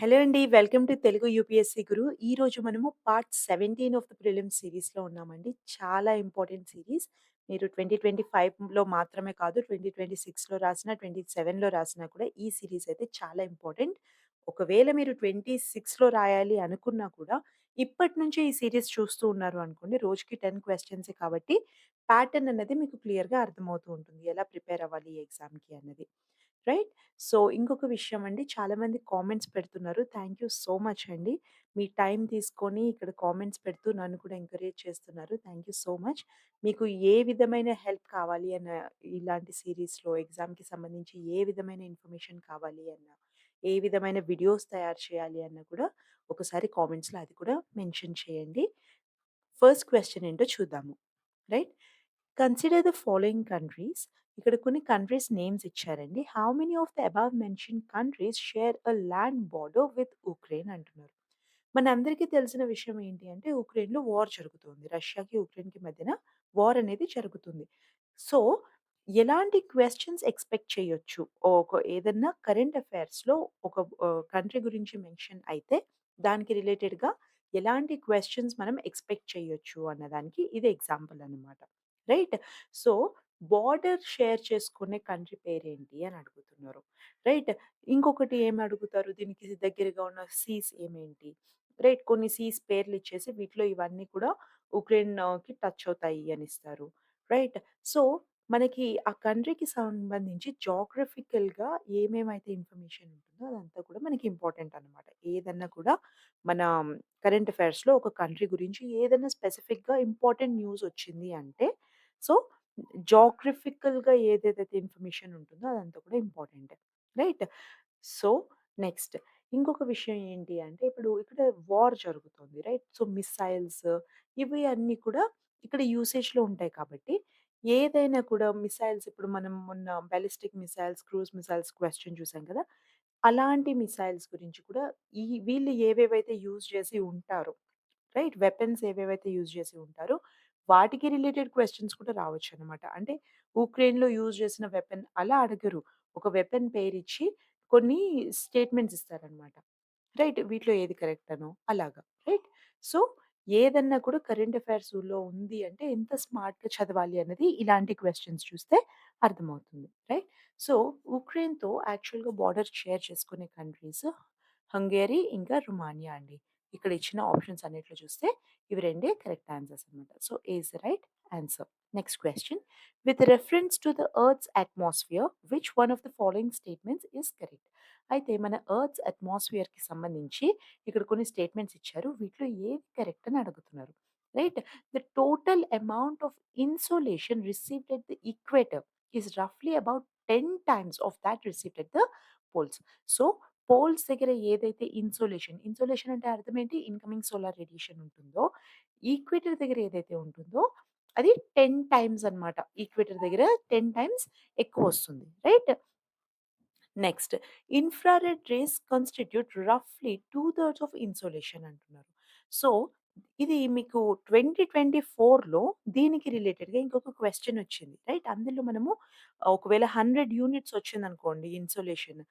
Hello అండి. Welcome to Telugu UPSC Guru. ఈరోజు మనము పార్ట్ 17 ఆఫ్ ద ప్రిలిమ్స్ సీరీస్‌లో ఉన్నామండి. చాలా ఇంపార్టెంట్ సీరీస్. మీరు 2025లో మాత్రమే కాదు 2026లో రాసినా, 27లో రాసినా కూడా ఈ సీరీస్ అయితే చాలా ఇంపార్టెంట్. ఒకవేళ మీరు 26లో రాయాలి అనుకున్నా కూడా ఇప్పటి నుంచే ఈ సీరీస్ చూస్తూ ఉన్నారు అనుకోండి రోజుకి 10 క్వెషన్సే కాబట్టి ప్యాటర్న్ అనేది మీకు క్లియర్‌గా అర్థమవుతూ ఉంటుంది. ఎలా ప్రిపేర్ అవ్వాలి ఈ ఎగ్జామ్‌కి అన్నది. రైట్? సో, ఇంకొక విషయం అండి చాలామంది కామెంట్స్ పెడుతున్నారు. థాంక్ యూ సో మచ్ అండి. మీ టైం తీసుకొని ఇక్కడ కామెంట్స్ పెడుతూ నన్ను కూడా ఎంకరేజ్ చేస్తున్నారు. Thank you so much. మీకు ఏ విధమైన హెల్ప్ కావాలి అన్న ఇలాంటి సీరీస్‌లో ఎగ్జామ్‌కి సంబంధించి ఏ విధమైన ఇన్ఫర్మేషన్ కావాలి అన్నా, ఏ విధమైన వీడియోస్ తయారు చేయాలి అన్నా కూడా ఒకసారి కామెంట్స్‌లో అది కూడా మెన్షన్ చేయండి. ఫస్ట్ క్వెషన్ ఏంటో చూద్దాము. Right? Consider the following countries ఇక్కడ కొన్ని కంట్రీస్ నేమ్స్ ఇచ్చారండి. How many of the above mention countries share a land border with Ukraine అంటున్నారు. మనందరికీ తెలిసిన విషయం ఏంటి అంటే ఉక్రెయిన్‌లో వార్ జరుగుతుంది. రష్యాకి, ఉక్రెయిన్‌కి మధ్యన వార్ అనేది జరుగుతుంది. సో, ఎలాంటి క్వెషన్స్ ఎక్స్‌పెక్ట్ చేయొచ్చు? ఒక ఏదన్నా కరెంట్ అఫైర్స్‌లో ఒక కంట్రీ గురించి మెన్షన్ అయితే దానికి రిలేటెడ్‌గా ఎలాంటి క్వశ్చన్స్ మనం ఎక్స్‌పెక్ట్ చేయొచ్చు అన్నదానికి ఇది ఎగ్జాంపుల్ అన్నమాట. రైట్? సో, బార్డర్ షేర్ చేసుకునే కంట్రీ పేరేంటి అని అడుగుతున్నారు. రైట్? ఇంకొకటి ఏమి అడుగుతారు? దీనికి దగ్గరగా ఉన్న సీస్ ఏమేంటి? రైట్? కొన్ని సీస్ పేర్లు ఇచ్చేసి వీటిలో ఇవన్నీ కూడా ఉక్రెయిన్‌కి టచ్ అవుతాయి అని ఇస్తారు. రైట్? సో, మనకి ఆ కంట్రీకి సంబంధించి జాగ్రఫికల్గా ఏమేమైతే ఇన్ఫర్మేషన్ ఉంటుందో అదంతా కూడా మనకి ఇంపార్టెంట్ అన్నమాట. ఏదన్నా కూడా మన కరెంట్ అఫైర్స్‌లో ఒక కంట్రీ గురించి ఏదైనా స్పెసిఫిక్‌గా ఇంపార్టెంట్ న్యూస్ వచ్చింది అంటే సో, జియోగ్రఫికల్‌గా ఏదేదైతే ఇన్ఫర్మేషన్ ఉంటుందో అదంతా కూడా ఇంపార్టెంట్ రైట్? సో, నెక్స్ట్ ఇంకొక విషయం ఏంటి అంటే ఇప్పుడు ఇక్కడ వార్ జరుగుతుంది. రైట్? సో, మిసైల్స్ ఇవి అన్నీ కూడా ఇక్కడ యూసేజ్‌లో ఉంటాయి కాబట్టి ఏదైనా కూడా మిసైల్స్ ఇప్పుడు మనం మొన్న ballistic missiles cruise missiles question చూసాం కదా! అలాంటి మిసైల్స్ గురించి కూడా ఈ వీళ్ళు ఏవేవైతే యూజ్ చేసి ఉంటారో రైట్? వెపన్స్ ఏవేవైతే యూజ్ చేసి ఉంటారో వాటికి రిలేటెడ్ క్వెషన్స్ కూడా రావచ్చనమాట. అంటే ఉక్రెయిన్‌లో యూజ్ చేసిన వెపన్ అలా అడగరు. ఒక వెపన్ పేరిచ్చి కొన్ని స్టేట్మెంట్స్ ఇస్తారనమాట. రైట్? వీటిలో ఏది కరెక్ట్ అనో అలాగా. రైట్? సో, ఏదన్నా కూడా కరెంట్ అఫైర్స్‌లో ఉంది అంటే ఎంత స్మార్ట్‌గా చదవాలి అన్నది ఇలాంటి క్వెషన్స్ చూస్తే అర్థమవుతుంది. రైట్? సో, ఉక్రెయిన్‌తో యాక్చువల్‌గా బోర్డర్ షేర్ చేసుకునే కంట్రీస్ హంగేరీ ఇంకా రుమానియా అండి. ఇక్కడ ఇచ్చిన ఆప్షన్స్ అన్నిట్లో చూస్తే ఇవి రెండే కరెక్ట్ ఆన్సర్స్ అన్నమాట. So, is is right answer. Next question with reference to the earth's atmosphere which one of the following statements is correct? అయితే మన ఎర్త్స్ అట్మాస్ఫియర్‌కి సంబంధించి ఇక్కడ కొన్ని స్టేట్మెంట్స్ ఇచ్చారు. వీటిలో ఏది కరెక్ట్ అని అడుగుతున్నారు. Right? The total amount of insolation received at the equator is రఫ్‌లీ about 10 times of that received at the poles. So, poles దగ్గర ఏదైతే ఇన్సోలేషన్, ఇన్సోలేషన్ అంటే అర్థం ఏంటి? ఇన్‌కమింగ్ సోలార్ రేడియేషన్ ఉంటుందో, ఈక్వేటర్ దగ్గర ఏదైతే ఉంటుందో అది 10 టైమ్స్ అన్నమాట. ఈక్వేటర్ దగ్గర 10 టైమ్స్ ఎక్కువ వస్తుంది right? Next infrared rays constitute రఫ్‌లీ 2/3 of insolation అంటున్నారు. సో, ఇది మీకు 2024లో దీనికి రిలేటెడ్‌గా ఇంకొక క్వశ్చన్ వచ్చింది. రైట్? అందులో మనము ఒకవేళ 100 యూనిట్స్ వచ్చింది అనుకోండి ఇన్సోలేషన్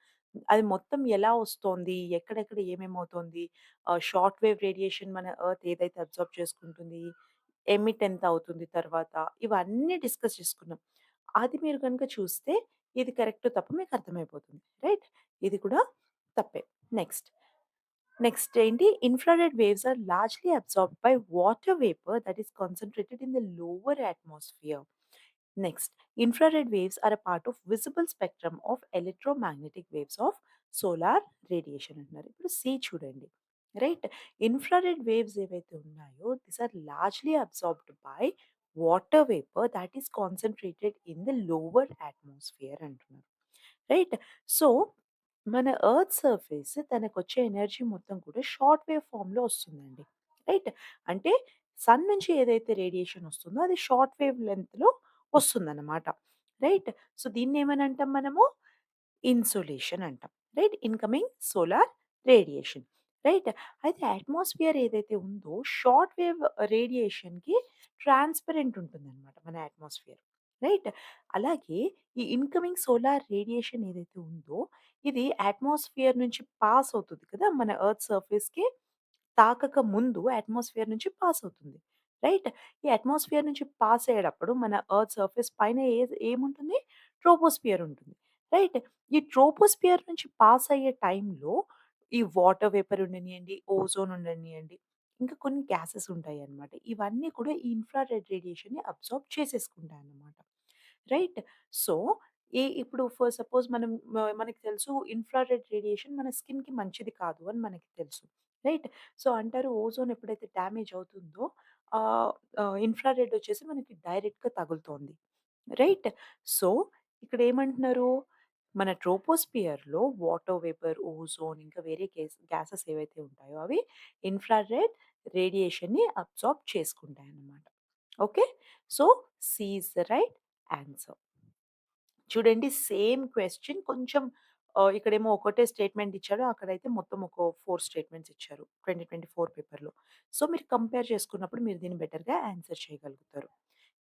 అది మొత్తం ఎలా వస్తోంది? ఎక్కడెక్కడ ఏమేమవుతోంది? ఆహ్, షార్ట్ వేవ్ రేడియేషన్ మన ఎర్త్ ఏదైతే అబ్జార్బ్ చేసుకుంటుంది, ఎమిట్ ఎంత అవుతుంది తర్వాత, ఇవన్నీ డిస్కస్ చేసుకున్నాం. అది మీరు గనుక చూస్తే ఇది కరెక్టో తప్పో మీకు అర్థమైపోతుంది. రైట్? ఇది కూడా తప్పే. నెక్స్ట్. నెక్స్ట్ ఏంటి? Infrared waves are largely absorbed by water vapour that is concentrated in the lower atmosphere. Next infrared waves are a part of visible spectrum of electromagnetic waves of solar radiation అంటున్నారు. ఇప్పుడు C చూడండి. Right? Infrared waves ఏవైతే ఉన్నాయో this are largely absorbed by water vapour that is concentrated in the lower atmosphere అంటున్నారు. Right? So, మన earth surface వచ్చే energy మొత్తం కూడా షార్ట్ వేవ్ ఫార్మ్‌లో వస్తుందండి. రైట్? అంటే సన్ నుంచి ఏదైతే రేడియేషన్ వస్తుందో అది షార్ట్ వేవ్ లెంత్లో వస్తుందన్నమాట. రైట్? సో, దీన్నేమని అంటాం మనము? ఇన్సోలేషన్ అంటాం. Right? Incoming solar radiation. Right? అయితే అట్మాస్ఫియర్ ఏదైతే ఉందో షార్ట్ వేవ్ రేడియేషన్‌కి ట్రాన్స్‌పరెంట్ ఉంటుందన్నమాట మన అట్మాస్ఫియర్. రైట్. అలాగే ఈ ఇన్‌కమింగ్ సోలార్ రేడియేషన్ ఏదైతే ఉందో, ఇది అట్మాస్ఫియర్ నుంచి పాస్ అవుతుంది కదా! మన ఎర్త్ సర్ఫేస్‌కి తాకక ముందు అట్మాస్ఫియర్ నుంచి పాస్ అవుతుంది. రైట్. ఈ అట్మాస్ఫియర్ నుంచి పాస్ అయ్యేటప్పుడు మన ఎర్త్ సర్ఫేస్ పైన ఏది ఏముంటుంది? ట్రోపోస్ఫియర్ ఉంటుంది. రైట్. ఈ ట్రోపోస్ఫియర్ నుంచి పాస్ అయ్యే టైంలో ఈ వాటర్ వేపర్ ఉండనియండి, ఓజోన్ ఉండనియండి, ఇంకా కొన్ని గ్యాసెస్ ఉంటాయన్నమాట. ఇవన్నీ కూడా ఈ ఇన్‌ఫ్రారెడ్ రేడియేషన్‌ని అబ్సార్బ్ చేసేసుకుంటాయన్నమాట. రైట్. సో, ఈ ఇప్పుడు ఫర్ సపోజ్ మనం మ మనకి తెలుసు ఇన్‌ఫ్రారెడ్ రేడియేషన్ మన స్కిన్‌కి మంచిది కాదు అని మనకి తెలుసు. రైట్. సో, అంటారు ఓజోన్ ఎప్పుడైతే డ్యామేజ్ అవుతుందో ఆహ్, ఆహ్, ఇన్‌ఫ్రారెడ్ వచ్చేసి మనకి డైరెక్ట్‌గా తగులుతోంది. రైట్. సో, ఇక్కడేమంటున్నారు? మన ట్రోపోస్ఫియర్‌లో వాటర్ వేపర్, ఓజోన్ ఇంకా వేరే గేస్ గ్యాసెస్ ఏవైతే ఉంటాయో అవి ఇన్‌ఫ్రారెడ్ రేడియేషన్‌ని absorb చేసుకుంటాయన్నమాట. Okay. So, C is the right answer. చూడండి సేమ్ క్వెషన్ కొంచెం ఆహ్, ఇక్కడేమో ఒకటే స్టేట్‌మెంట్ ఇచ్చాడు. అక్కడైతే మొత్తం ఒక 4 స్టేట్‌మెంట్స్ ఇచ్చారు. 2024 పేపర్‌లో. సో, మీరు కంపేర్ చేసుకున్నప్పుడు మీరు దీన్ని బెటర్‌గా ఆన్సర్ చేయగలుగుతారు.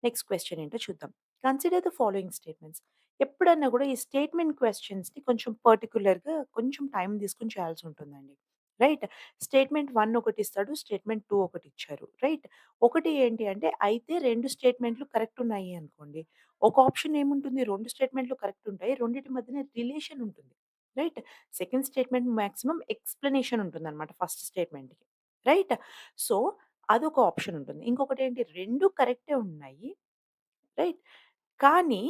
నెక్స్ట్ క్వెషన్ ఏంటో చూద్దాం. Consider the following statements. ఎప్పుడన్నా గూడా ఈ స్టేట్‌మెంట్ క్వెషన్స్‌ని కొంచెం పర్టిక్యులర్‌గా కొంచెం టైం తీసుకొని చేయాల్సి ఉంటుందండి. రైట్. స్టేట్‌మెంట్ 1 ఒకటిస్తాడు. స్టేట్‌మెంట్ టూ ఒకటి ఇచ్చారు రైట్. ఒకటి ఏంటి అంటే అయితే రెండు స్టేట్‌మెంట్‌లు కరెక్ట్ ఉన్నాయి అనుకోండి. ఒక ఆప్షన్ ఏముంటుంది? రెండు స్టేట్‌మెంట్‌లు కరెక్ట్ ఉంటాయి. రెండింటి మధ్యన రిలేషన్ ఉంటుంది. Right. Second statement maximum explanation ఉంటుందన్నమాట ఫస్ట్ స్టేట్‌మెంట్‌కి. రైట్. సో, అదొక ఆప్షన్ ఉంటుంది. ఇంకొకటి ఏంటి రెండు కరెక్టే ఉన్నాయి. రైట్. కానీ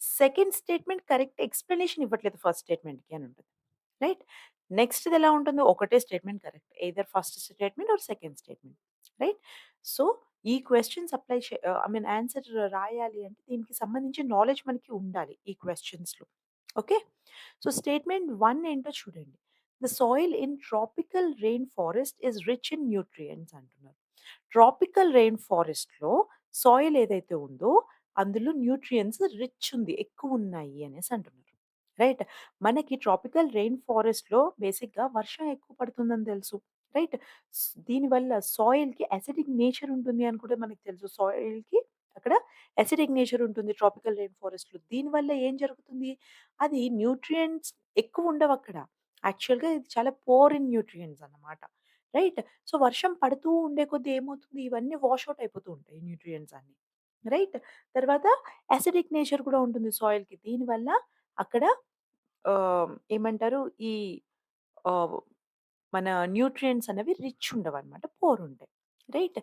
సెకండ్ స్టేట్‌మెంట్ కరెక్ట్ ఎక్స్‌ప్లనేషన్ ఇవ్వట్లేదు ఫస్ట్ స్టేట్‌మెంట్‌కి అని ఉంటుంది. రైట్. నెక్స్ట్‌ది ఎలా ఉంటుందో ఒకటే statement correct. Either first statement or second statement. Right. So, ఈ క్వశ్చన్స్ అప్లై చే ఐ మీన్ ఆన్సర్ రాయాలి అంటే దీనికి సంబంధించి నాలెడ్జ్ మనకి ఉండాలి ఈ క్వశ్చన్స్లో ఓకే. సో, స్టేట్‌మెంట్ వన్ ఏంటో చూడండి. The soil in tropical rain forest is rich in nutrients అంటున్నారు. ట్రాపికల్ రెయిన్ ఫారెస్ట్‌లో సాయిల్ ఏదైతే ఉందో అందులో న్యూట్రియంట్స్ రిచ్ ఉంది. ఎక్కువున్నాయి అనేసి అంటున్నారు. రైట్. మనకి ట్రాపికల్ రెయిన్ ఫారెస్ట్‌లో బేసిక్‌గా వర్షం ఎక్కువ పడుతుందని తెలుసు. రైట్. దీనివల్ల సాయిల్‌కి అసిడిక్ నేచర్ ఉంటుంది అని కూడా మనకు తెలుసు. సాయిల్‌కి అక్కడ అసిడిక్ నేచర్ ఉంటుంది ట్రాపికల్ రెయిన్ ఫారెస్ట్‌లో. దీనివల్ల ఏం జరుగుతుంది? అది న్యూట్రియంట్స్ ఎక్కువ ఉండవు అక్కడ యాక్చువల్‌గా ఇది చాలా పోర్ ఇన్ న్యూట్రియంట్స్ అన్నమాట. రైట్. సో, వర్షం పడుతూ ఉండే కొద్దీ ఏమవుతుంది? ఇవన్నీ వాష్ అవుట్ అయిపోతూ ఉంటాయి న్యూట్రియంట్స్ అన్ని రైట్. తర్వాత అసిడిక్ నేచర్ కూడా ఉంటుంది సాయిల్‌కి. దీనివల్ల అక్కడ ఆహ్, ఏమంటారు? ఈ ఆహ్, మన న్యూట్రియంట్స్ అనేవి రిచ్ ఉండవన్నమాట. పూర్ ఉంటాయి. రైట్.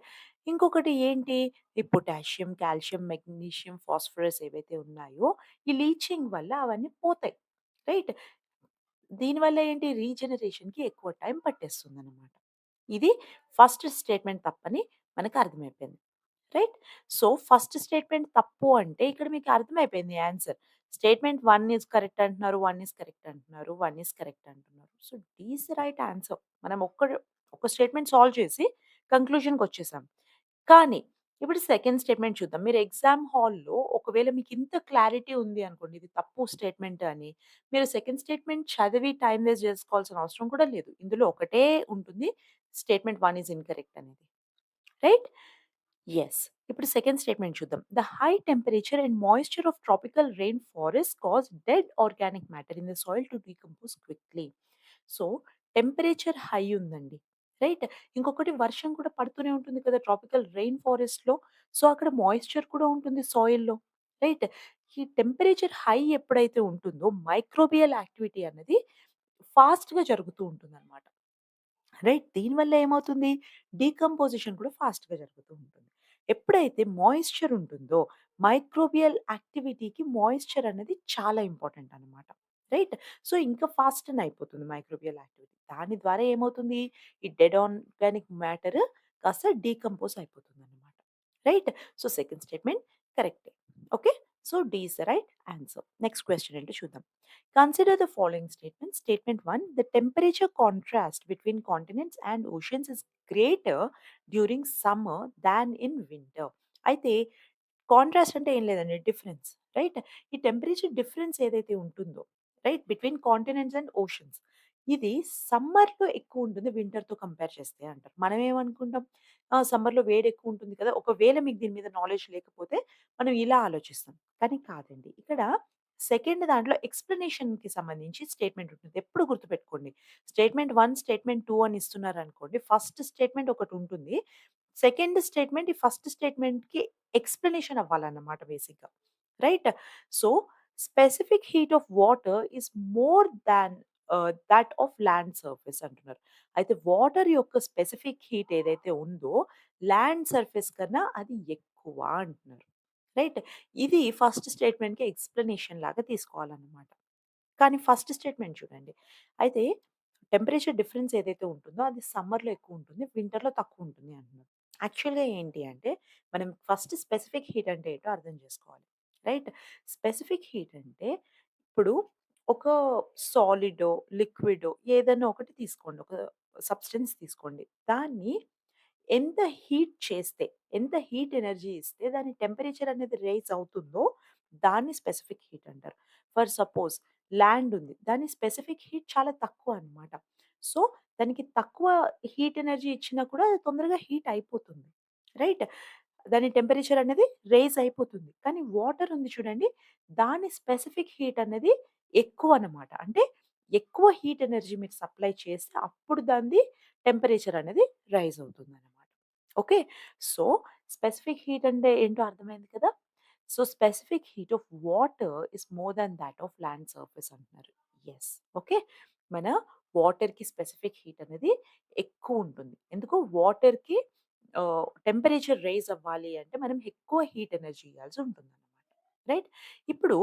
ఇంకొకటి ఏంటి? ఈ పొటాషియం, కాల్షియం, మెగ్నీషియం, ఫాస్ఫరస్ ఏవైతే ఉన్నాయో ఈ లీచింగ్ వల్ల అవన్నీ పోతాయి. రైట్. దీనివల్ల ఏంటి? రీజనరేషన్‌కి ఎక్కువ టైం పట్టేస్తుందన్నమాట. ఇది ఫస్ట్ స్టేట్‌మెంట్ తప్పని మనకు అర్థమైపోయింది. రైట్. సో, ఫస్ట్ స్టేట్‌మెంట్ తప్పు అంటే ఇక్కడ మీకు అర్థమైపోయింది answer. Statement one is correct అంటున్నారు. వన్ ఈజ్ కరెక్ట్ అంటున్నారు. వన్ ఈజ్ కరెక్ట్ అంటున్నారు. So, D is right answer. మనం ఒక్కడు ఒక స్టేట్‌మెంట్ సాల్వ్ చేసి కంక్లూజన్‌కొచ్చేసాం. కానీ ఇప్పుడు సెకండ్ స్టేట్‌మెంట్ చూద్దాం. మీరు ఎగ్జామ్ హాల్‌లో ఒకవేళ మీకు ఇంత క్లారిటీ ఉంది అనుకోండి. ఇది తప్పు స్టేట్‌మెంట్ అని. మీరు సెకండ్ స్టేట్‌మెంట్ చదివి టైమ్ వేస్ట్ చేసుకోవాల్సిన అవసరం కూడా లేదు. ఇందులో ఒకటే ఉంటుంది. స్టేట్‌మెంట్ వన్ ఈజ్ ఇన్‌కరెక్ట్ అనేది. రైట్? ఎస్ ఇప్పుడు సెకండ్ స్టేట్‌మెంట్ చూద్దాం. The high temperature and moisture of tropical rain forest cause dead organic matter in the soil to decompose quickly. So, temperature high ఉందండి. రైట్? ఇంకొకటి వర్షం కూడా పడుతూనే ఉంటుంది కదా! ట్రాపికల్ రెయిన్ ఫారెస్ట్‌లో. సో, అక్కడ మాయిశ్చర్ కూడా ఉంటుంది సాయిల్‌లో. రైట్? ఈ టెంపరేచర్ హై ఎప్పుడైతే ఉంటుందో మైక్రోబియల్ యాక్టివిటీ అన్నది ఫాస్ట్‌గా జరుగుతూ ఉంటుందన్నమాట. రైట్. దీనివల్ల ఏమవుతుంది? డీకంపోజిషన్ కూడా ఫాస్ట్‌గా జరుగుతూ ఉంటుంది. ఎప్పుడైతే మాయిశ్చర్ ఉంటుందో, మైక్రోబియల్ యాక్టివిటీకి మాయిశ్చర్ అనేది చాలా ఇంపార్టెంట్ అనమాట రైట్. సో, ఇంకా ఫాస్టెన్ అయిపోతుంది మైక్రోబియల్ యాక్టివిటీ. దాని ద్వారా ఏమవుతుంది? ఈ డెడ్ ఆర్గానిక్ మ్యాటర్ కాస్త డీకంపోజ్ అయిపోతుంది అనమాట రైట్. సో, సెకండ్ స్టేట్‌మెంట్ కరెక్టే. Okay. So, D is the right answer. Next question ఏంటో చూద్దాం. Consider the following statement Statement 1 The temperature contrast between continents and oceans is greater during summer than in winter. అయితే contrast అంటే ఏం లేదండి difference. Right? ఈ temperature difference ఏదైతే ఉంటుందో right between continents and oceans. ఇది సమ్మర్‌లో ఎక్కువ ఉంటుంది వింటర్‌తో కంపేర్ చేస్తే అంటారు. మనం ఏమనుకుంటాం, సమ్మర్‌లో వేడి ఎక్కువుంటుంది కదా! ఒకవేళ మీకు దీని మీద నాలెడ్జ్ లేకపోతే మనం ఇలా ఆలోచిస్తాం. కానీ కాదండి. ఇక్కడ సెకండ్ దాంట్లో ఎక్స్‌ప్లనేషన్‌కి సంబంధించి స్టేట్మెంట్ ఉంటుంది. ఎప్పుడు గుర్తుపెట్టుకోండి. స్టేట్మెంట్ 1, స్టేట్మెంట్ 2 అని ఇస్తున్నారనుకోండి. ఫస్ట్ స్టేట్మెంట్ ఒకటుంటుంది. సెకండ్ స్టేట్మెంట్ ఈ ఫస్ట్ స్టేట్మెంట్‌కి ఎక్స్‌ప్లనేషన్ అవ్వాలన్నమాట బేసిక్‌గా. Right? So, specific heat of water is more than ah, that of land surface అంటున్నారు. అయితే వాటర్ యొక్క స్పెసిఫిక్ హీట్ ఏదైతే ఉందో ల్యాండ్ సర్ఫేస్ కన్నా అది ఎక్కువ అంటున్నారు. రైట్? ఇది ఫస్ట్ స్టేట్మెంట్‌కి ఎక్స్‌ప్లనేషన్ లాగా తీసుకోవాలన్నమాట. కానీ ఫస్ట్ స్టేట్మెంట్ చూడండి. అయితే టెంపరేచర్ డిఫరెన్స్ ఏదైతే ఉంటుందో అది సమ్మర్‌లో ఎక్కువ ఉంటుంది వింటర్‌లో తక్కువ ఉంటుంది అంటున్నారు. యాక్చువల్‌గా ఏంటి అంటే మనం ఫస్ట్ స్పెసిఫిక్ హీట్ అంటే ఏంటో అర్థం చేసుకోవాలి. రైట్? స్పెసిఫిక్ హీట్ అంటే ఇప్పుడు ఒక సాలిడో, లిక్విడో ఏదైనా ఒకటి తీసుకోండి. ఒక సబ్స్టెన్స్ తీసుకోండి. దాన్ని ఎంత హీట్ చేస్తే, ఎంత హీట్ ఎనర్జీ ఇస్తే దాని టెంపరేచర్ అనేది రైజ్ అవుతుందో దాన్ని స్పెసిఫిక్ హీట్ అంటారు. ఫర్ సపోజ్ ల్యాండ్ ఉంది. దాని స్పెసిఫిక్ హీట్ చాలా తక్కువ అన్నమాట. సో, దానికి తక్కువ హీట్ ఎనర్జీ ఇచ్చినా కూడా అది తొందరగా హీట్ అయిపోతుంది. రైట్? దాని టెంపరేచర్ అనేది రైజ్ అయిపోతుంది. కానీ వాటర్ ఉంది చూడండి. దాని స్పెసిఫిక్ హీట్ అనేది ఎక్కువ అనమాట అంటే ఎక్కువ హీట్ ఎనర్జీ మీరు సప్లై చేస్తే అప్పుడు దాని టెంపరేచర్ అనేది రైజ్ అవుతుందనమాట. ఓకే. సో, స్పెసిఫిక్ హీట్ అంటే ఏంటో అర్థమైంది కదా! So, specific heat of water is more than that of land surface అంటున్నారు. Yes okay. మన వాటర్‌కి స్పెసిఫిక్ హీట్ అనేది ఎక్కువ ఉంటుంది ఎందుకు వాటర్‌కి టెంపరేచర్ రైజ్ అవ్వాలి అంటే మనం ఎక్కువ హీట్ ఎనర్జీ ఇవ్వాల్సి ఉంటుంది అనమాట రైట్? ఇప్పుడు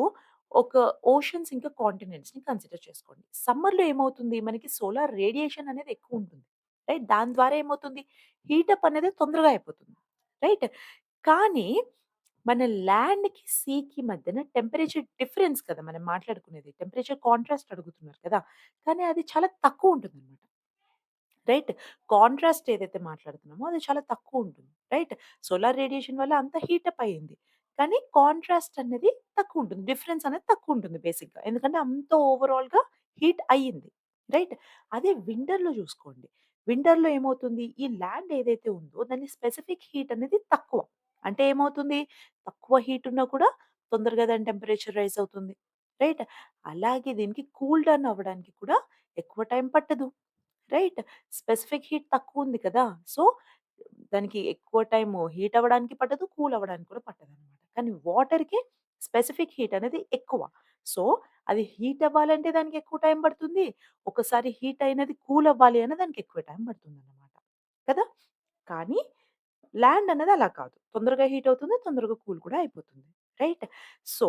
ఒక ఓషన్స్ ఇంకా కాంటినెంట్స్‌ని కన్సిడర్ చేసుకోండి. సమ్మర్‌లో ఏమవుతుంది మనకి సోలార్ రేడియేషన్ అనేది ఎక్కువ ఉంటుంది రైట్? దాని ద్వారా ఏమవుతుంది హీటప్ అనేది తొందరగా అయిపోతుంది. రైట్? కానీ మన ల్యాండ్‌కి, సీకి మధ్యన టెంపరేచర్ డిఫరెన్స్ కదా! మనం మాట్లాడుకునేది. టెంపరేచర్ కాంట్రాస్ట్ అడుగుతున్నారు కదా! కానీ అది చాలా తక్కువ ఉంటుంది అనమాట రైట్? కాంట్రాస్ట్ ఏదైతే మాట్లాడుతున్నామో అది చాలా తక్కువ ఉంటుంది రైట్? సోలార్ రేడియేషన్ వల్ల అంత హీటప్ అయింది. కానీ కాంట్రాస్ట్ అనేది తక్కువుంటుంది. డిఫరెన్స్ అనేది తక్కువుంటుంది బేసిక్‌గా. ఎందుకంటే అంత ఓవరాల్‌గా హీట్ అయ్యింది. రైట్? అదే వింటర్‌లో చూసుకోండి. వింటర్‌లో ఏమవుతుంది? ఈ ల్యాండ్ ఏదైతే ఉందో దాని స్పెసిఫిక్ హీట్ అనేది తక్కువ. అంటే ఏమవుతుంది? తక్కువ హీట్ ఉన్నా కూడా తొందరగా దాని టెంపరేచర్ రైజ్ అవుతుంది. రైట్? అలాగే దీనికి కూల్ డౌన్ అవ్వడానికి కూడా ఎక్కువ టైం పట్టదు. రైట్? స్పెసిఫిక్ హీట్ తక్కువుంది కదా! సో, దానికి ఎక్కువ టైము హీట్ అవ్వడానికి పట్టదు, కూల్ అవ్వడానికి కూడా పట్టదనమాట. కానీ వాటర్‌కి స్పెసిఫిక్ హీట్ అనేది ఎక్కువ. సో, అది హీట్ అవ్వాలంటే దానికి ఎక్కువ టైం పడుతుంది. ఒకసారి హీట్ అయినది కూల్ అవ్వాలి అనే దానికి ఎక్కువ టైం పడుతుంది అన్నమాట కదా! కానీ ల్యాండ్ అన్నది అలా కాదు. తొందరగా హీట్ అవుతుంది. తొందరగా కూల్ కూడా అయిపోతుంది. రైట్? సో,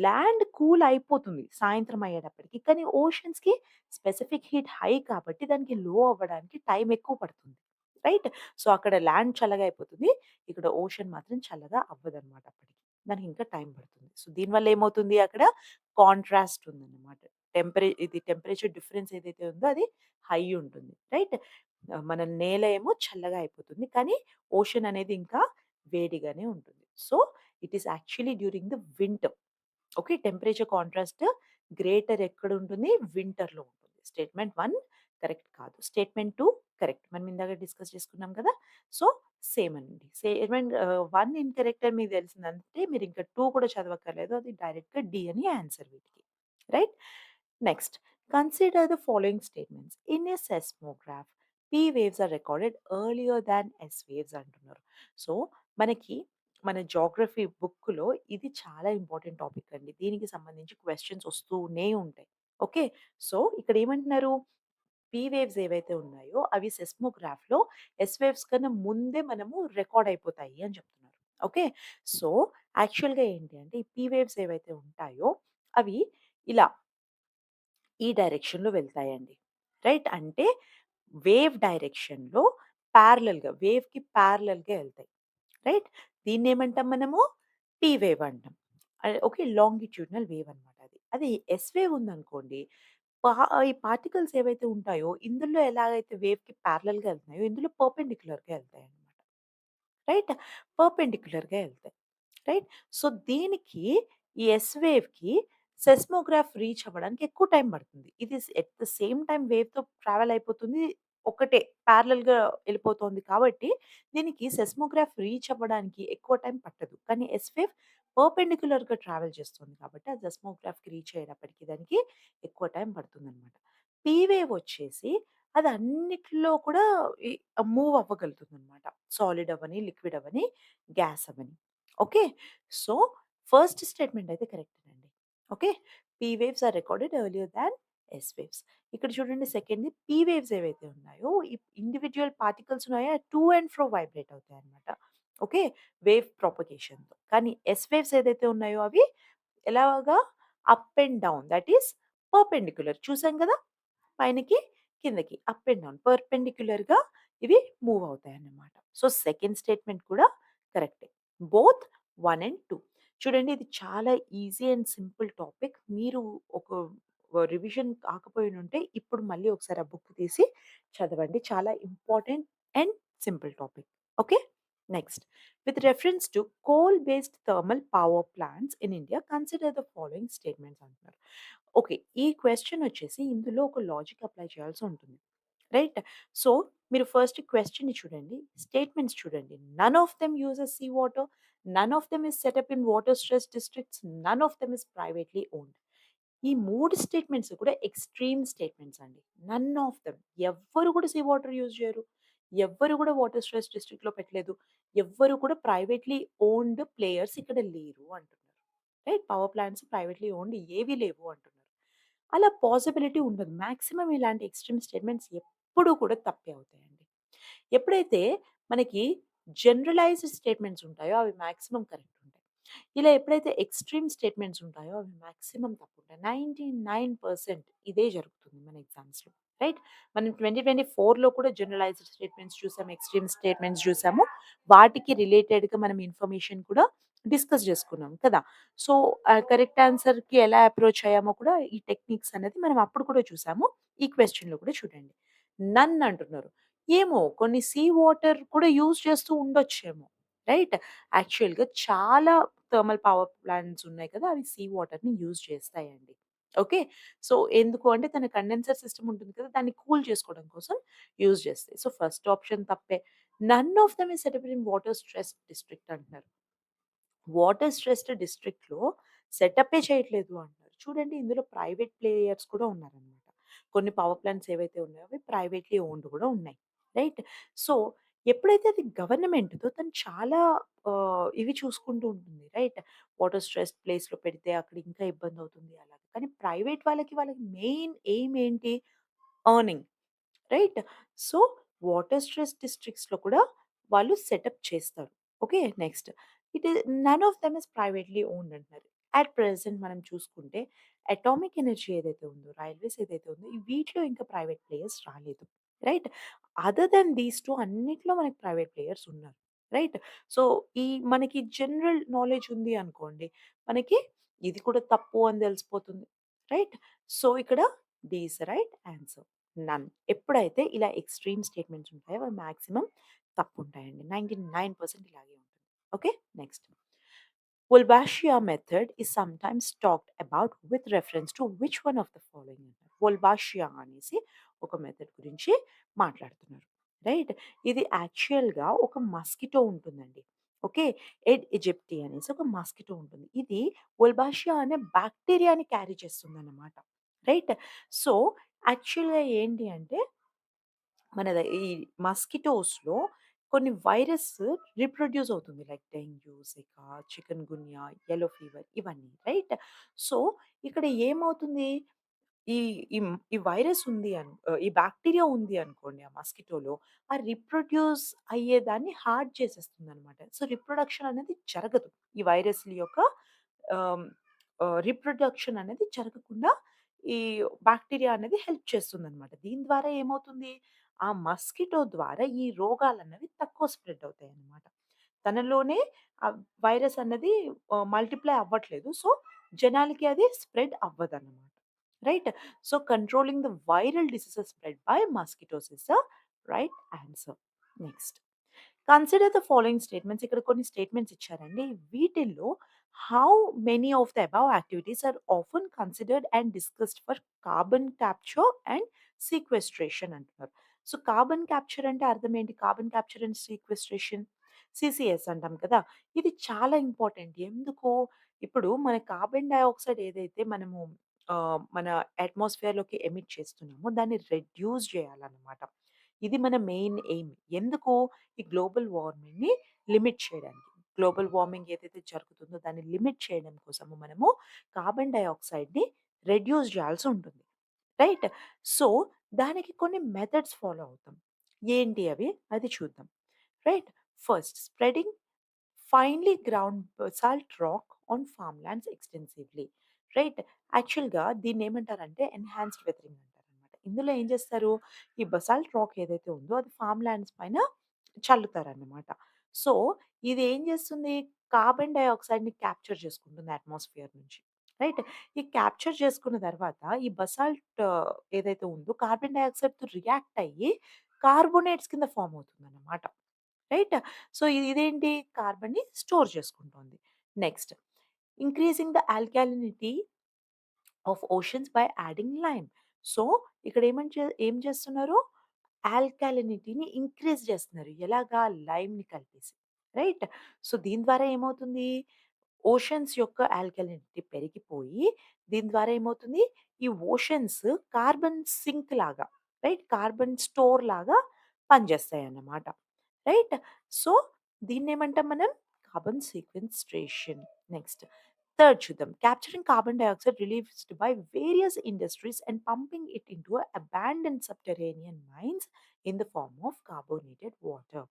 ల్యాండ్ కూల్ అయిపోతుంది సాయంత్రం అయ్యేటప్పటికి. కానీ ఓషన్స్‌కి స్పెసిఫిక్ హీట్ హై కాబట్టి దానికి లో అవ్వడానికి టైం ఎక్కువ పడుతుంది. రైట్? సో, అక్కడ ల్యాండ్ చల్లగా అయిపోతుంది. ఇక్కడ ఓషన్ మాత్రం చల్లగా అవ్వదన్నమాట అప్పటికి. దానికి ఇంకా టైం పడుతుంది. సో, దీనివల్ల ఏమవుతుంది అక్కడ కాంట్రాస్ట్ ఉందన్నమాట. టెంపరే ఇది టెంపరేచర్ డిఫరెన్స్ ఏదైతే ఉందో అది హై ఉంటుంది. రైట్? ఆహ్, మన నేల ఏమో చల్లగా అయిపోతుంది. కానీ ఓషన్ అనేది ఇంకా వేడిగానే ఉంటుంది. So, it is actually during the winter. Okay. Temperature contrast greater ఎక్కడుంటుంది? వింటర్‌లో ఉంటుంది. స్టేట్మెంట్ వన్ కరెక్ట్ కాదు. Statement two correct. మనం ఇందాక డిస్కస్ చేసుకున్నాం కదా! సో, సేమ్ అండి. స్టేట్మెంట్ వన్ ఇన్‌కరెక్ట్ అని మీకు తెలిసిందంటే మీరు ఇంకా టూ కూడా చదవక్కర్లేదు. అది డైరెక్ట్‌గా డి అని ఆన్సర్ వీటికి. Right? Next consider the following statements. In a seismograph P waves are recorded earlier than S waves అంటున్నారు. సో, మనకి మన జోగ్రఫీ బుక్‌లో ఇది చాలా ఇంపార్టెంట్ టాపిక్ అండి. దీనికి సంబంధించి క్వశ్చన్స్ వస్తూనే ఉంటాయి. ఓకే. సో, ఇక్కడ ఏమంటున్నారు? పి వేవ్స్ ఏవైతే ఉన్నాయో అవి సెస్మోగ్రాఫ్‌లో ఎస్ వేవ్స్ కన్నా ముందే మనము రికార్డ్ అయిపోతాయి అని చెప్తున్నారు. ఓకే. సో, యాక్చువల్‌గా ఏంటి అంటే ఈ పి వేవ్స్ ఏవైతే ఉంటాయో అవి ఇలా ఈ డైరెక్షన్‌లో వెళ్తాయండి. రైట్? అంటే వేవ్ డైరెక్షన్‌లో ప్యారలల్గా వేవ్‌కి ప్యారలల్గా వెళ్తాయి రైట్? దీన్ని ఏమంటాం మనము? పి వేవ్ అంటాం. ఓకే. లాంగిట్యూడ్నల్ వేవ్ అనమాట అది. ఎస్వే ఉందనుకోండి, పా ఈ పార్టికల్స్ ఏవైతే ఉంటాయో ఇందులో ఎలాగైతే వేవ్‌కి పారలెల్‌గా ఎళ్తున్నాయో ఇందులో పర్పెండిక్యులర్‌గా ఎళ్తాయన్నమాట. రైట్? పర్పెండిక్యులర్‌గా ఎళ్తాయి. రైట్? సో, దీనికి ఈ ఎస్ వేవ్‌కి సెస్మోగ్రాఫ్ రీచ్ అవ్వడానికి ఎక్కువ టైం పడుతుంది. ఇది స్ ఎట్ ద సేమ్ టైమ్ వేవ్‌తో ట్రావెల్ అయిపోతుంది. ఒకటే ప్యారలెల్‌గా ఎళ్ళిపోతోంది కాబట్టి, దీనికి సెస్మోగ్రాఫ్ రీచ్ అవ్వడానికి ఎక్కువ టైం పట్టదు. కానీ ఎస్ వేవ్ పర్పెండిక్యులర్‌గా ట్రావెల్ చేస్తుంది కాబట్టి, అది సెస్మోగ్రాఫ్‌కి రీచ్ అయ్యేటప్పటికి దానికి ఎక్కువ టైం పడుతుందనమాట. పీ వేవ్ వచ్చేసి అది అన్నిట్లో కూడా ఈ మూవ్ అవ్వగలుగుతుందనమాట. సాలిడ్ అవ్వని, లిక్విడ్ అవ్వని, గ్యాస్ అవ్వని. ఓకే. సో, ఫస్ట్ స్టేట్మెంట్ అయితే కరెక్టేనండి. Okay. P waves are recorded earlier than S waves. ఇక్కడ చూడండి సెకండ్‌ది పీ వేవ్స్ ఏవైతే ఉన్నాయో, ఈ ఇండివిడ్యువల్ పార్టికల్స్ ఉన్నాయో టు అండ్ ఫ్రో వైబ్రేట్ అవుతాయనమాట ఓకే. వేవ్ ప్రాపగేషన్తో కానీ ఎస్ వేవ్స్ ఏదైతే ఉన్నాయో అవి ఎలాగా up and down that is perpendicular చూసాం కదా! పైనకి, కిందకి అప్ అండ్ డౌన్ పర్పెండిక్యులర్‌గా ఇవి మూవ్ అవుతాయన్నమాట. సో, సెకండ్ స్టేట్మెంట్ కూడా కరెక్టే. బోత్ వన్ అండ్ టూ చూడండి ఇది చాలా ఈజీ అండ్ సింపుల్ టాపిక్. మీరు ఒక రివిజన్ కాకపోయి ఉంటే ఇప్పుడు మళ్ళీ ఒకసారి ఆ బుక్ తీసి చదవండి. చాలా important and simple topic. Okay. Next with reference to coal based thermal power plants in India consider the following statements అంటున్నారు. ఓకే. ఈ క్వశ్చన్ వచ్చేసి ఇందులో ఒక లాజిక్ అప్లై చేయాల్సి ఉంటుంది. రైట్. సో, మీరు ఫస్ట్ క్వశ్చన్ చూడండి. స్టేట్మెంట్స్ చూడండి. None of them uses sea water. None of them is set up in water stress districts. None of them is privately owned. ఈ మూడు స్టేట్మెంట్స్ కూడా ఎక్స్‌ట్రీమ్ స్టేట్మెంట్స్ అండి. నన్ of them ఎవ్వరు కూడా sea water use చేయరు. ఎవ్వరు కూడా వాటర్ స్ట్రెస్ డిస్ట్రిక్ట్‌లో పెట్టలేదు. ఎవ్వరు కూడా ప్రైవేట్‌లీ ఓన్డ్ ప్లేయర్స్ ఇక్కడ లేరు అంటున్నారు. Right. Power plants privately owned ఏవి లేవు అంటున్నారు. అలా పాసిబిలిటీ ఉండదు. మాక్సిమం ఇలాంటి ఎక్స్‌ట్రీమ్ స్టేట్మెంట్స్ ఎప్పుడూ కూడా తప్పే అవుతాయండి. ఎప్పుడైతే మనకి జనరలైజ్డ్ స్టేట్మెంట్స్ ఉంటాయో అవి మాక్సిమం కరెక్ట్ ఉంటాయి. ఇలా ఎప్పుడైతే ఎక్స్‌ట్రీమ్ స్టేట్మెంట్స్ ఉంటాయో అవి మాక్సిమం తప్పుంటాయి. 99% ఇదే జరుగుతుంది మన ఎగ్జామ్స్‌లో. రైట్. మనం 2024లో కూడా జనరలైజ్డ్ స్టేట్మెంట్స్ చూసాము. ఎక్స్‌ట్రీమ్ స్టేట్మెంట్స్ చూసాము. వాటికి రిలేటెడ్‌గా మనం ఇన్ఫర్మేషన్ కూడా డిస్కస్ చేసుకున్నాం కదా! సో, కరెక్ట్ ఆన్సర్‌కి ఎలా అప్రోచ్ అయ్యామో కూడా ఈ టెక్నిక్స్ అనేది మనం అప్పుడు కూడా చూసాము. ఈ క్వశ్చన్లో కూడా చూడండి. నన్ అంటున్నారు. ఏమో కొన్ని సీ వాటర్ కూడా యూజ్ చేస్తూ ఉండొచ్చేమో. రైట్. యాక్చువల్‌గా చాలా థర్మల్ పవర్ ప్లాంట్స్ ఉన్నాయి కదా! అవి సీ వాటర్‌ని యూజ్ చేస్తాయండి. ఓకే. సో, ఎందుకు అంటే తన కండెన్సర్ సిస్టమ్ ఉంటుంది కదా! దాన్ని కూల్ చేసుకోవడం కోసం యూజ్ చేస్తాయి. సో, ఫస్ట్ ఆప్షన్ తప్పే. None of them is set up in water stress district అంటున్నారు. వాటర్ స్ట్రెస్డ్ డిస్ట్రిక్ట్‌లో సెటప్పే చేయట్లేదు అంటున్నారు. చూడండి ఇందులో ప్రైవేట్ ప్లేయర్స్ కూడా ఉన్నారనమాట. కొన్ని పవర్ ప్లాంట్స్ ఏవైతే ఉన్నాయో అవి ప్రైవేట్‌లీ ఓన్డ్ కూడా ఉన్నాయి. రైట్. సో, ఎప్పుడైతే అది గవర్నమెంట్‌దో తను చాలా ఆహ్, ఇవి చూసుకుంటూ ఉంటుంది. రైట్. వాటర్ స్ట్రెస్డ్ ప్లేస్‌లో పెడితే అక్కడ ఇంకా ఇబ్బందవుతుంది అలాగా. కానీ ప్రైవేట్ వాళ్ళకి వాళ్ళకి మెయిన్ ఎయిమ్ ఏంటి? Earning. Right. So, water stress డిస్ట్రిక్ట్స్‌లో కూడా వాళ్ళు సెటప్ చేస్తారు. Okay. Next it is none of them is privately owned అంటున్నారు. అట్ ప్రెజెంట్ మనం చూసుకుంటే అటామిక్ ఎనర్జీ ఏదైతే ఉందో, రైల్వేస్ ఏదైతే ఉందో వీటిలో ఇంకా ప్రైవేట్ ప్లేయర్స్ రాలేదు. రైట్. అదర్ దెన్ దీస్ 2 అన్నిట్లో మనకి ప్రైవేట్ ప్లేయర్స్ ఉన్నారు. రైట్. సో, ఈ మనకి జనరల్ నాలెడ్జ్ ఉంది అనుకోండి. మనకి ఇది కూడా తప్పు అని తెలిసిపోతుంది. రైట్. సో, ఇక్కడ D is the right answer. None. ఎప్పుడైతే ఇలా ఎక్స్‌ట్రీమ్ స్టేట్మెంట్స్ ఉంటాయో అవి మాక్సిమం తప్పుంటాయండి. 99% ఇలాగే ఉంటుంది. Okay. Next. Wolbachia method is sometimes talked about with reference to which one of the following Wolbachia అనేసి ఒక మెథడ్ గురించి మాట్లాడుతున్నారు. రైట్. ఇది యాక్చువల్‌గా ఒక మస్కిటో ఉంటుందండి. ఓకే. ఎడ్ ఈజిప్టి అనేసి ఒక మస్కిటో ఉంటుంది. ఇది ఒల్బాషియా అనే బ్యాక్టీరియాని క్యారీ చేస్తుందన్నమాట. రైట్. సో, యాక్చువల్‌గా ఏంటి అంటే మన ఈ మస్కిటోస్‌లో కొన్ని వైరస్ రిప్రొడ్యూస్ అవుతుంది. Like dengue, Zika, chikungunya, yellow fever ఇవన్నీ. రైట్. సో, ఇక్కడ ఏమవుతుంది? ఈ ఈ ఈ వైరస్ ఉంది అను ఈ బాక్టీరియా ఉంది అనుకోండి ఆ మస్కిటోలో, ఆ రీప్రొడ్యూస్ అయ్యేదాన్ని హార్డ్ చేసేస్తుందనమాట. సో, రీప్రొడక్షన్ అనేది జరగదు. ఈ వైరస్‌ల యొక్క ఆహ్, ఆహ్, రీప్రొడక్షన్ అనేది జరగకుండా ఈ బాక్టీరియా అనేది హెల్ప్ చేస్తుందనమాట. దీని ద్వారా ఏమవుతుంది? ఆ మస్కిటో ద్వారా ఈ రోగాలన్నవి తక్కువ స్ప్రెడ్ అవుతాయన్నమాట. తనలోనే ఆ వైరస్ అన్నది ఆహ్, మల్టిప్లై అవ్వట్లేదు. సో, జనాలకి అది spread అవ్వదన్నమాట. Right. So, controlling the viral diseases spread by mosquitoes is the right answer. Next. Consider the following statements ఇక్కడ కొన్ని స్టేట్మెంట్స్ ఇచ్చారండి. వీటిల్లో how many of the above activities are often considered and discussed for carbon capture and sequestration అంటున్నారు. So, carbon capture అంటే అర్థం ఏంటి? Carbon capture and sequestration CCS అంటాం కదా! ఇది చాలా ఇంపార్టెంట్. ఎందుకు? ఇప్పుడు మన కార్బన్ డయాక్సైడ్ ఏదైతే మనము ఆహ్, మన అట్మాస్ఫియర్‌లోకి ఎమిట్ చేస్తున్నామో దాన్ని రెడ్యూస్ చేయాలన్నమాట. ఇది మన మెయిన్ ఎయిమ్. ఎందుకు? ఈ గ్లోబల్ వార్మింగ్‌ని లిమిట్ చేయడానికి. గ్లోబల్ వార్మింగ్ ఏదైతే జరుగుతుందో దాన్ని లిమిట్ చేయడం కోసము మనము కార్బన్ డయాక్సైడ్‌ని రెడ్యూస్ చేయాల్సి ఉంటుంది. రైట్? సో, దానికి కొన్ని మెథడ్స్ ఫాలో అవుతాం. ఏంటి అవి? అది చూద్దాం. Right? First spreading finely ground basalt rock on farm lands extensively. Right? యాక్చువల్‌గా దీన్నేమంటారంటే ఎన్హాన్స్డ్ వెదరింగ్ అంటారనమాట. ఇందులో ఏం చేస్తారు? ఈ బసాల్ట్ రాక్ ఏదైతే ఉందో అది ఫార్మ్‌లాండ్స్ పైన చల్లుతారన్నమాట. సో, ఇది ఏం చేస్తుంది? కార్బన్ డయాక్సైడ్‌ని క్యాప్చర్ చేసుకుంటుంది అట్మాస్ఫియర్ నుంచి. రైట్? ఈ క్యాప్చర్ చేసుకున్న తర్వాత ఈ బసాల్ట్ ఏదైతే ఉందో కార్బన్ డయాక్సైడ్‌తో రియాక్ట్ అయ్యి కార్బోనేట్స్ కింద ఫార్మ్ అవుతుందన్నమాట. రైట్? సో, ఇదేంటి కార్బన్‌ని స్టోర్ చేసుకుంటోంది. Next increasing the alkalinity of oceans by adding lime. So, ఇక్కడ ఏమని చే ఏం చేస్తున్నారు? ఆల్కలినిటీని ఇంక్రీజ్ చేస్తున్నారు. ఎలాగా? లైమ్‌ని కలిపేసి. రైట్? సో, దీని ద్వారా ఏమవుతుంది? ఓషన్స్ యొక్క ఆల్కలినిటీ పెరిగిపోయి దీని ద్వారా ఏమవుతుంది? ఈ ఓషన్స్ కార్బన్ సింక్ లాగా రైట్? కార్బన్ స్టోర్ లాగా పనిచేస్తాయన్నమాట. రైట్? సో, దీన్నేమంటాం మనం? Carbon sequestration. నెక్స్ట్ థర్డ్ చూద్దాం. Capturing carbon dioxide released by various industries and pumping it into abandoned subterranean mines in the form of carbonated water.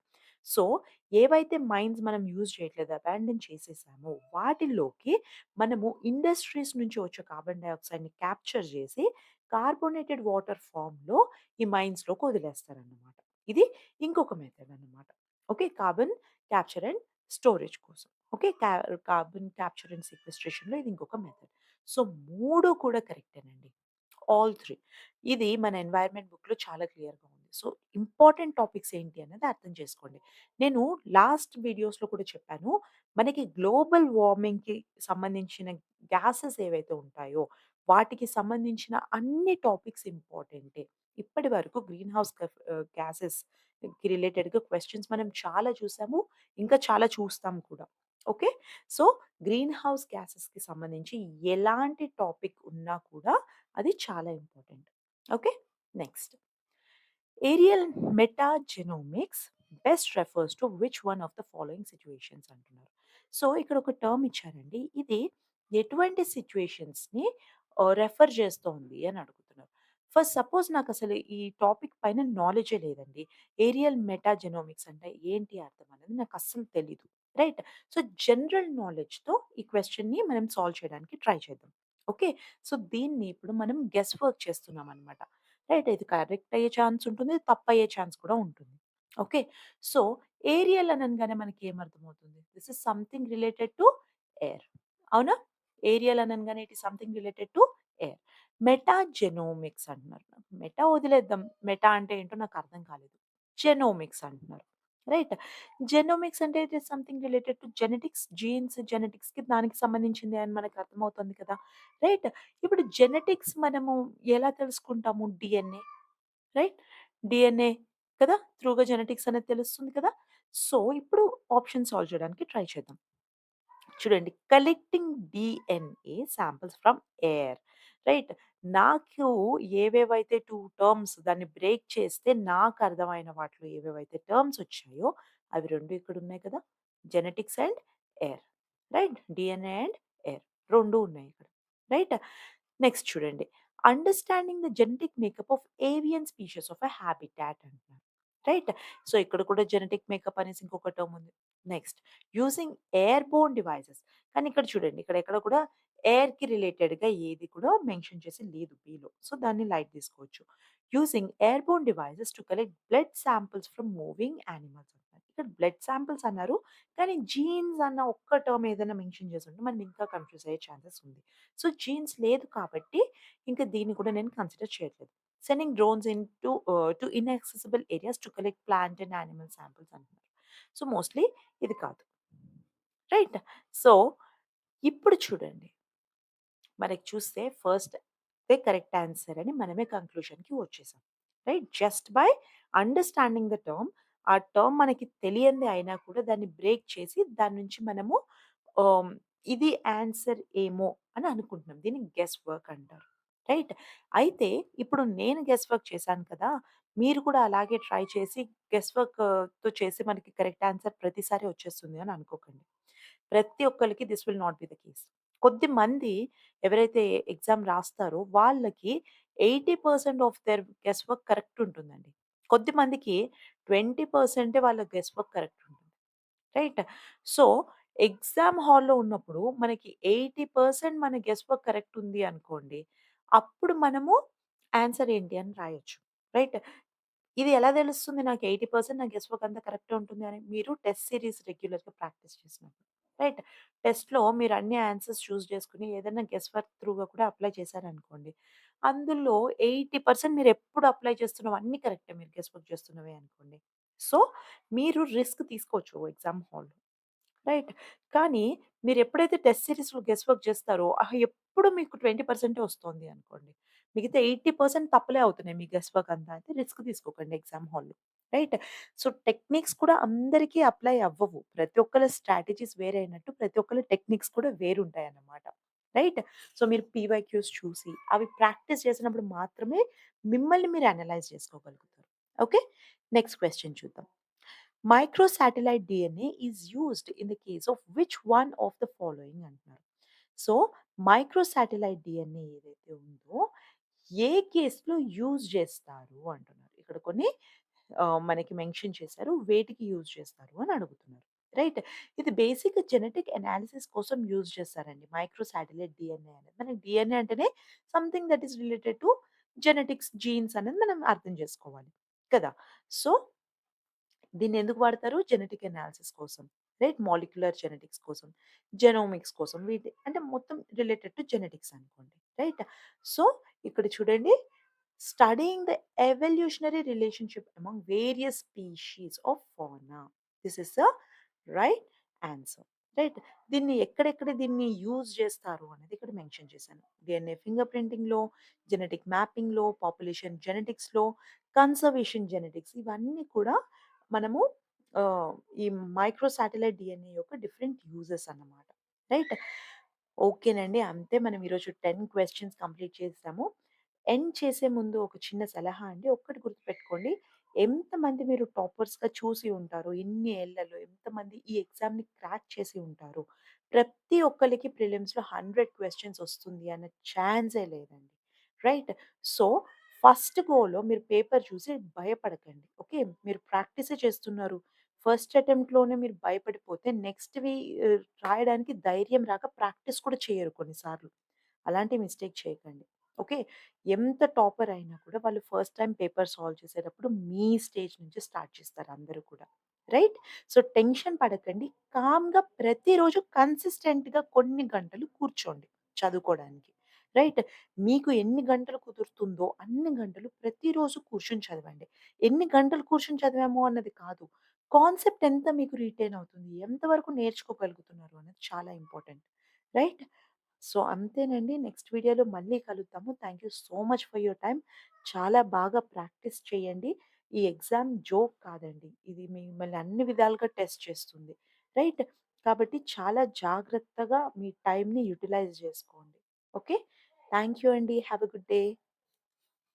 So, ఏవైతే mines మనం use చేయట్లేదు abandon చేసేసామో వాటిల్లోకి మనము ఇండస్ట్రీస్ నుంచి వచ్చే కార్బన్ డయాక్సైడ్‌ని క్యాప్చర్ చేసి కార్బోనేటెడ్ వాటర్ ఫామ్లో ఈ మైన్స్‌లోకి వదిలేస్తారన్నమాట. ఇది ఇంకొక మెథడ్ అన్నమాట. Okay. Carbon capture and storage కోసం. ఓకే. కా కార్బన్ క్యాప్చర్ అండ్ సీక్వెస్ట్రేషన్‌లో ఇది ఇంకొక మెథడ్. సో, మూడు కూడా కరెక్టేనండి. ఆల్ త్రీ ఇది మన ఎన్వైర్న్‌మెంట్ బుక్‌లో చాలా క్లియర్‌గా ఉంది. సో, ఇంపార్టెంట్ టాపిక్స్ ఏంటి అనేది అర్థం చేసుకోండి. నేను లాస్ట్ వీడియోస్‌లో కూడా చెప్పాను. మనకి గ్లోబల్ వార్మింగ్‌కి సంబంధించిన గ్యాసెస్ ఏవైతే ఉంటాయో వాటికి సంబంధించిన అన్ని టాపిక్స్ ఇంపార్టెంటే. ఇప్పటి వరకు గ్రీన్ హౌస్ గ్యాసెస్‌కి రిలేటెడ్‌గా క్వశ్చన్స్ మనం చాలా చూసాము. ఇంకా చాలా చూస్తాం కూడా. ఓకే. సో, గ్రీన్ హౌస్ గ్యాసెస్‌కి సంబంధించి ఎలాంటి టాపిక్ ఉన్నా కూడా అది చాలా important. Okay. Next aerial metagenomics best refers to which one of the following situations అంటున్నారు. సో, ఇక్కడ ఒక టర్మ్ ఇచ్చారండి. ఇది ఎటువంటి సిచ్యువేషన్స్ని రెఫర్ చేస్తోంది అని అడుగుతున్నారు. ఫస్ట్ సపోజ్ నాకు అసలు ఈ టాపిక్ పైన నాలెడ్జే లేదండి. ఏరియల్ మెటాజెనోమిక్స్ అంటే ఏంటి అర్థం అనేది నాకు అస్సలు తెలీదు. రైట్? సో, జనరల్ నాలెడ్జ్‌తో ఈ క్వెషన్‌ని మనం సాల్వ్ చేయడానికి ట్రై చేద్దాం. ఓకే. సో, దీన్ని ఇప్పుడు మనం గెస్ వర్క్ చేస్తున్నామనమాట. రైట్? ఇది కరెక్ట్ అయ్యే ఛాన్స్ ఉంటుంది. తప్పయ్యే ఛాన్స్ కూడా ఉంటుంది. ఓకే. సో, ఏరియల్ అనంగానే మనకి ఏమర్థమవుతుంది? This is something related to air. అవునా? ఏరియల్ అనంగానే it is something related to air. Metagenomics అంటున్నారు. మెటా వదిలేద్దాం. మెటా అంటే ఏంటో నాకు అర్థం కాలేదు. జెనోమిక్స్ అంటున్నారు. రైట్? జెనోమిక్స్ అంటే it is something related to genetics, genes, జెనెటిక్స్‌కి దానికి సంబంధించింది అని మనకు అర్థమవుతుంది కదా! రైట్? ఇప్పుడు జెనెటిక్స్ మనము ఎలా తెలుసుకుంటాము? డీఎన్ఏ. రైట్? డీఎన్ఏ కదా! త్రూగా జెనెటిక్స్ అనేది తెలుస్తుంది కదా! సో, ఇప్పుడు ఆప్షన్ సాల్వ్ చేయడానికి ట్రై చేద్దాం. చూడండి. Collecting DNA samples from air. Right? నాకు ఏవేవైతే 2 టర్మ్స్ దాన్ని బ్రేక్ చేస్తే నాకు అర్థమైన వాటిలో ఏవేవైతే టర్మ్స్ వచ్చాయో అవి 2 ఇక్కడ ఉన్నాయి కదా! Genetics and air. Right? DNA and air 2 ఉన్నాయి ఇక్కడ. రైట్? నెక్స్ట్ చూడండి. Understanding the genetic makeup of avian species of a habitat అంటున్నారు. రైట్? సో, ఇక్కడ కూడా జెనెటిక్ మేకప్ అనేసి ఇంకొక టర్మ్ ఉంది. Next using airborne devices. కానీ ఇక్కడ చూడండి. ఇక్కడ ఎక్కడ కూడా ఎయిర్‌కి రిలేటెడ్‌గా ఏది కూడా మెన్షన్ చేసి లేదు బీలో సో, దాన్ని లైట్ తీసుకోవచ్చు. Using airborne devices to collect blood samples from moving animals అంటున్నారు. ఇక్కడ బ్లడ్ శాంపిల్స్ అన్నారు. కానీ జీన్స్ అన్న ఒక్క టర్మ్ ఏదైనా మెన్షన్ చేసి ఉంటే మనం ఇంకా కన్‌ఫ్యూజ్ అయ్యే ఛాన్సెస్ ఉంది. సో, జీన్స్ లేదు కాబట్టి ఇంకా దీన్ని కూడా నేను కన్సిడర్ చేయట్లేదు. Sending drones in to to inaccessible areas to collect plant and animal samples అంటున్నారు. సో, మోస్ట్‌లీ ఇది కాదు. రైట్? సో ఇప్పుడు చూడండి. మనకి చూస్తే ఫస్ట్ దే కరెక్ట్ ఆన్సర్ అని మనమే కంక్లూషన్‌కి వచ్చేసాం. Right? Just by understanding the term. ఆ టర్మ్ మనకి తెలియంది అయినా కూడా దాన్ని బ్రేక్ చేసి దాని నుంచి మనము ఇది ఆన్సర్ ఏమో అని అనుకుంటున్నాం. దీన్ని గెస్ వర్క్ అంటారు. రైట్? అయితే ఇప్పుడు నేను గెస్ వర్క్ చేశాను కదా! మీరు కూడా అలాగే ట్రై చేసి గెస్ వర్క్‌తో చేసి మనకి కరెక్ట్ ఆన్సర్ ప్రతిసారి వచ్చేస్తుంది అని అనుకోకండి. ప్రతి ఒక్కరికి this will not be the case. కొద్దిమంది ఎవరైతే ఎగ్జామ్ రాస్తారో వాళ్ళకి 80% of their guess work correct ఉంటుందండి. కొద్దిమందికి 20% వాళ్ళ గెస్ వర్క్ కరెక్ట్ ఉంటుంది. రైట్? సో, ఎగ్జామ్ హాల్‌లో ఉన్నప్పుడు మనకి 80% మన గెస్ వర్క్ కరెక్ట్ ఉంది అనుకోండి. అప్పుడు మనము ఆన్సర్ ఏంటి అని రాయొచ్చు. రైట్? ఇది ఎలా తెలుస్తుంది నాకు 80% నా గెస్ వర్క్ అంతా కరెక్టే ఉంటుంది అని? మీరు టెస్ట్ సీరీస్ రెగ్యులర్‌గా ప్రాక్టీస్ చేసినప్పుడు. రైట్? టెస్ట్‌లో మీరు అన్ని ఆన్సర్స్ చూస్ చేసుకుని ఏదైనా గెస్ వర్క్ త్రూగా కూడా అప్లై చేశారనుకోండి. అందులో ఎయిటీ పర్సెంట్ మీరు ఎప్పుడు అప్లై చేస్తున్నవన్నీ కరెక్టే మీరు గెస్ వర్క్ చేస్తున్నవే అనుకోండి. సో, మీరు రిస్క్ తీసుకోవచ్చు ఎగ్జామ్ హాల్‌లో. రైట్. కానీ మీరు ఎప్పుడైతే టెస్ట్ సిరీస్లో గెస్ వర్క్ చేస్తారో, ఎప్పుడు మీకు 20% వస్తోంది అనుకోండి. మిగతా 80% తప్పులే అవుతున్నాయి మీ గెస్ వర్క్ అంతా. అయితే రిస్క్ తీసుకోకండి ఎగ్జామ్ హాల్‌లో. రైట్. సో, టెక్నిక్స్ కూడా అందరికీ అప్లై అవ్వవు. ప్రతి ఒక్కళ్ళ స్ట్రాటజీస్ వేరే అయినట్టు ప్రతి ఒక్కళ్ళ టెక్నిక్స్ కూడా వేరుంటాయన్నమాట. రైట్. సో, మీరు పీవైక్యూస్ చూసి అవి ప్రాక్టీస్ చేసినప్పుడు మాత్రమే మిమ్మల్ని మీరు అనలైజ్ చేసుకోగలుగుతారు. ఓకే. నెక్స్ట్ క్వశ్చన్ చూద్దాం. Microsatellite DNA is used in the case of which one of the following అంటున్నారు. సో, మైక్రో సాటిలైట్ డిఎన్ఏ ఏదైతే ఉందో, ఏ కేస్‌లో యూజ్ చేస్తారు అంటున్నారు. ఇక్కడ కొన్ని ఆహ్, మనకి మెన్షన్ చేశారు. వేటికి యూజ్ చేస్తారు అని అడుగుతున్నారు. రైట్. ఇది బేసిక్ జెనెటిక్ అనాలిసిస్ కోసం యూజ్ చేస్తారండి. మైక్రో సాటిలైట్ డీఎన్ఏ అనేది. మనకి డీఎన్ఏ అంటేనే something that is related to genetics, genes అనేది మనం అర్థం చేసుకోవాలి. కదా! సో దీన్నెందుకు వాడతారు? జెనెటిక్ అనాలిసిస్ కోసం. రైట్? మాలిక్యులర్ జెనెటిక్స్ కోసం, జెనోమిక్స్ కోసం వీటి అంటే మొత్తం రిలేటెడ్ టు జెనెటిక్స్ అనుకోండి. రైట్? సో, ఇక్కడ చూడండి studying the evolutionary relationship among various species of fauna. This is the right answer. Right? దీన్ని ఎక్కడెక్కడ దీన్ని యూజ్ చేస్తారు అనేది ఇక్కడ మెన్షన్ చేశాను. డిఎన్ఏ ఫింగర్ ప్రింటింగ్‌లో, జెనెటిక్ మ్యాపింగ్‌లో, పాపులేషన్ జెనెటిక్స్‌లో, కన్సర్వేషన్ జెనెటిక్స్ ఇవన్నీ కూడా మనము ఈ మైక్రో సాటిలైట్ డిఎన్ఏ యొక్క డిఫరెంట్ యూజెస్ అన్నమాట. రైట్? ఓకేనండి. అంతే మనం ఈరోజు 10 క్వెషన్స్ కంప్లీట్ చేసాము. ఎండ్ చేసే ముందు ఒక చిన్న సలహా అండి. ఒక్కటి గుర్తుపెట్టుకోండి. ఎంతమంది మీరు టాపర్స్‌గా చూసి ఉంటారు ఇన్ని ఏళ్ళలో ఎంతమంది ఈ ఎగ్జామ్‌ని క్రాక్ చేసి ఉంటారు ప్రతి ఒక్కరికి ప్రిలిమ్స్‌లో హండ్రెడ్ క్వశ్చన్స్ వస్తుంది అన్న ఛాన్సే లేదండి. రైట్? సో, ఫస్ట్ గోలో మీరు పేపర్ చూసి భయపడకండి. ఓకే. మీరు ప్రాక్టీసే చేస్తున్నారు. ఫస్ట్ అటెంప్ట్‌లోనే మీరు భయపడిపోతే నెక్స్ట్‌వి రాయడానికి ధైర్యం రాక ప్రాక్టీస్ కూడా చేయరు కొన్నిసార్లు. అలాంటి మిస్టేక్ చేయకండి. ఓకే. ఎంత టాపర్ అయినా కూడా వాళ్ళు ఫస్ట్ టైం పేపర్ సాల్వ్ చేసేటప్పుడు మీ స్టేజ్ నుంచి స్టార్ట్ చేస్తారు అందరూ కూడా. రైట్? సో, టెన్షన్ పడకండి. కామ్‌గా ప్రతిరోజు కన్సిస్టెంట్‌గా కొన్ని గంటలు కూర్చోండి చదువుకోవడానికి. రైట్? మీకు ఎన్ని గంటలు కుదురుతుందో అన్ని గంటలు ప్రతిరోజు కూర్చొని చదవండి. ఎన్ని గంటలు కూర్చొని చదివాము అన్నది కాదు. కాన్సెప్ట్ ఎంత మీకు రిటైన్ అవుతుంది? ఎంతవరకు నేర్చుకోగలుగుతున్నారు అనేది చాలా ఇంపార్టెంట్. రైట్? సో, అంతేనండి. నెక్స్ట్ వీడియోలో మళ్ళీ కలుద్దాము. Thank you so much for your time చాలా బాగా ప్రాక్టీస్ చేయండి. ఈ ఎగ్జామ్ జోక్ కాదండి. ఇది మిమ్మల్ని అన్ని విధాలుగా టెస్ట్ చేస్తుంది. రైట్? కాబట్టి చాలా జాగ్రత్తగా మీ టైంని యుటిలైజ్ చేసుకోండి. ఓకే. థ్యాంక్ యూ అండి. Have a good day.